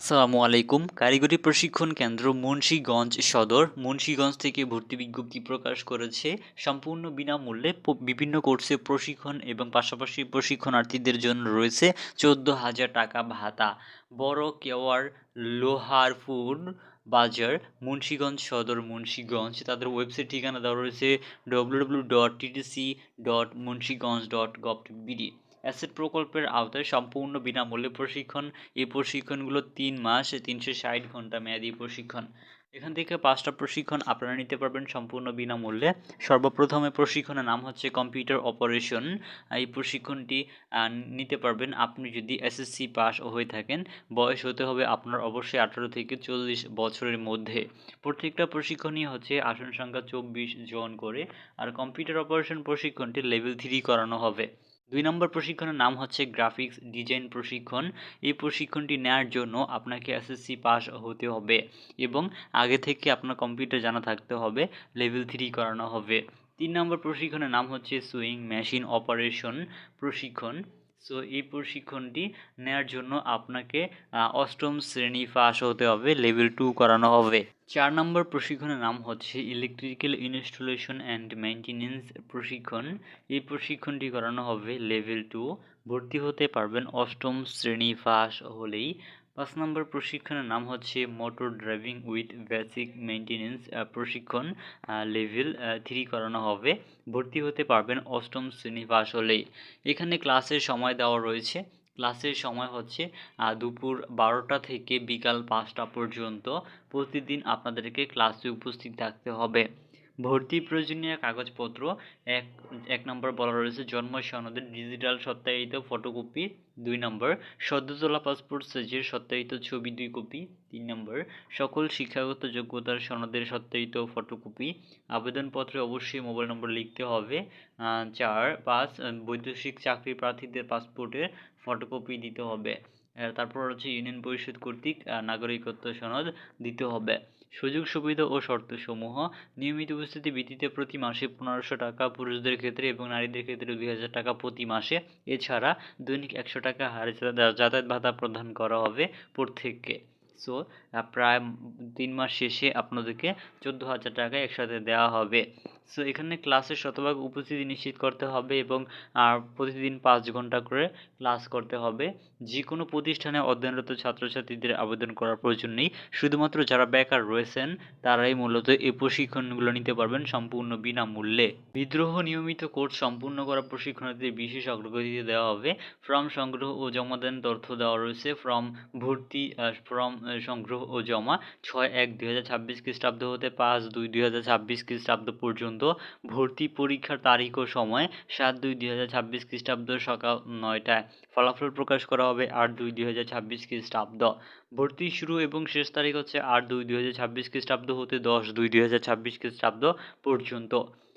আসসালামু আলাইকুম। কারিগরি প্রশিক্ষণ কেন্দ্র মুন্সীগঞ্জ সদর। মুন্সীগঞ্জ থেকে ভর্তি বিজ্ঞপ্তি প্রকাশ করেছে, সম্পূর্ণ বিনামূল্যে বিভিন্ন কোর্সে প্রশিক্ষণ এবং পাশাপাশি প্রশিক্ষণার্থীদের জন্য রয়েছে চোদ্দ হাজার টাকা ভাতা। বড় কেওয়ার লোহারপুর বাজার, মুন্সীগঞ্জ সদর, মুন্সীগঞ্জ। তাদের ওয়েবসাইট ঠিকানা দেওয়া রয়েছে W dot TTC dot Munshiganj dot gov BD asset প্রকল্পের আওতায় সম্পূর্ণ বিনামূল্যে প্রশিক্ষণ। এই প্রশিক্ষণগুলো তিন মাস তিনশো ষাট ঘণ্টা মেয়াদী প্রশিক্ষণ। এখান থেকে পাঁচটা প্রশিক্ষণ আপনারা নিতে পারবেন সম্পূর্ণ বিনামূল্যে। সর্বপ্রথমে প্রশিক্ষণের নাম হচ্ছে কম্পিউটার অপারেশন। এই প্রশিক্ষণটি নিতে পারবেন আপনি যদি এসএসসি পাস হয়ে থাকেন। বয়স হতে হবে আপনার অবশ্যই আঠারো থেকে চল্লিশ বছরের মধ্যে। প্রত্যেকটা প্রশিক্ষণই হচ্ছে আসন সংখ্যা চব্বিশ জন করে। আর কম্পিউটার অপারেশন প্রশিক্ষণটি লেভেল থ্রি করানো হবে। দুই নম্বর প্রশিক্ষণের নাম হচ্ছে গ্রাফিক্স ডিজাইন প্রশিক্ষণ। এই প্রশিক্ষণটি নেওয়ার জন্য আপনাকে এসএসসি পাস হতে হবে এবং আগে থেকে আপনার কম্পিউটার জানা থাকতে হবে, লেভেল থ্রি করানো হবে। তিন নম্বর প্রশিক্ষণের নাম হচ্ছে সুইং মেশিন অপারেশন প্রশিক্ষণ। সো এই প্রশিক্ষণটি নেওয়ার জন্য আপনাকে অষ্টম শ্রেণি পাস হতে হবে লেভেল টু করানো হবে। চার নম্বর প্রশিক্ষণের নাম হচ্ছে ইলেকট্রিক্যাল ইনস্টলেশন অ্যান্ড মেনটেনেন্স প্রশিক্ষণ। এই প্রশিক্ষণটি করানো হবে লেভেল টু ভর্তি হতে পারবেন অষ্টম শ্রেণি পাস হলেই। পাঁচ নম্বর প্রশিক্ষণের নাম হচ্ছে motor driving with basic maintenance প্রশিক্ষণ লেভেল থ্রি করানো হবে। ভর্তি হতে পারবেন অষ্টম শ্রেণি পাস হলেই। এখানে ক্লাসের সময় দেওয়া রয়েছে। ক্লাসের সময় হচ্ছে দুপুর বারোটা থেকে বিকাল পাঁচটা পর্যন্ত। প্রতিদিন আপনাদেরকে ক্লাসে উপস্থিত থাকতে হবে। ভর্তি প্রয়োজনীয় কাগজপত্র, এক এক নম্বর বলা রয়েছে জন্ম সনদের ডিজিটাল সত্যায়িত ফটোকপি দুই নম্বর সদ্য তোলা পাসপোর্ট সাইজের সত্যায়িত ছবি, দুই কপি তিন নম্বর সকল শিক্ষাগত যোগ্যতার সনদের সত্যায়িত ফটোকপি আবেদনপত্রে অবশ্যই মোবাইল নম্বর লিখতে হবে। চার, পাঁচ, বৈদেশিক চাকরি প্রার্থীদের পাসপোর্টের ফটোকপি দিতে হবে। তারপর হচ্ছে ইউনিয়ন পরিষদ কর্তৃক নাগরিকত্ব সনদ দিতে হবে। সুযোগ, সুবিধা ও শর্তসমূহ, নিয়মিত উপস্থিতি ভিত্তিতে প্রতি মাসে পনেরোশো টাকা পুরুষদের ক্ষেত্রে এবং নারীদের ক্ষেত্রে দুই হাজার টাকা প্রতি মাসে। এছাড়া দৈনিক একশো টাকা হারে যাতায়াত ভাতা প্রদান করা হবে প্রত্যেককে। সো প্রায় তিন মাস শেষে আপনাদেরকে চোদ্দ হাজার টাকা একসাথে দেওয়া হবে। সো এখানে ক্লাসের শতভাগ উপস্থিতি নিশ্চিত করতে হবে এবং প্রতিদিন পাঁচ ঘণ্টা করে ক্লাস করতে হবে। যে কোনো প্রতিষ্ঠানে অধ্যয়নরত ছাত্রছাত্রীদের আবেদন করার প্রয়োজন নেই। শুধুমাত্র যারা বেকার রয়েছেন, তারাই মূলত এই প্রশিক্ষণগুলো নিতে পারবেন সম্পূর্ণ বিনামূল্যে। বিদ্রোহ নিয়মিত কোর্স সম্পূর্ণ করা প্রশিক্ষণার্থীদের বিশেষ অগ্রগতি দেওয়া হবে। ফর্ম সংগ্রহ ও জমাদান তথ্য দেওয়া রয়েছে। ফর্ম ভর্তি ফর্ম সংগ্রহ ও জমা ছয় এক দুই হাজার ছাব্বিশ খ্রিস্টাব্দ হতে পাঁচ দুই দুই হাজার ছাব্বিশ খ্রিস্টাব্দ পর্যন্ত ভর্তি পরীক্ষার তারিখ ও সময় সাত দুই দুই হাজার ছাব্বিশ খ্রিস্টাব্দ সকাল নয়টায়। ফলাফল প্রকাশ করা হবে আট দুই দুই হাজার ছাব্বিশ খ্রিস্টাব্দ। ভর্তি শুরু এবং শেষ তারিখ হচ্ছে আট দুই দুই হাজার ছাব্বিশ খ্রিস্টাব্দ হতে দশ দুই দুই হাজার ছাব্বিশ খ্রিস্টাব্দ পর্যন্ত।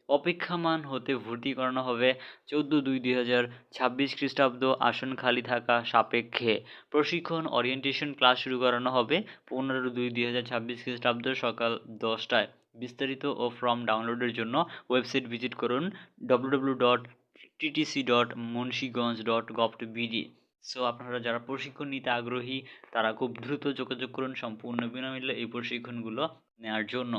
অপেক্ষামান হতে ভর্তি করানো হবে চোদ্দ দুই দুই হাজার ছাব্বিশ খ্রিস্টাব্দ আসন খালি থাকা সাপেক্ষে। প্রশিক্ষণ ওরিয়েন্টেশন ক্লাস শুরু করানো হবে পনেরো দুই দুই হাজার ছাব্বিশ খ্রিস্টাব্দ সকাল দশটায়। বিস্তারিত ও ফর্ম ডাউনলোডের জন্য ওয়েবসাইট ভিজিট করুন W dot TTC dot Munshiganj dot so আপনারা যারা প্রশিক্ষণ নিতে আগ্রহী, তারা খুব দ্রুত যোগাযোগ করুন সম্পূর্ণ বিনামূল্যে এই প্রশিক্ষণগুলো নেওয়ার জন্য।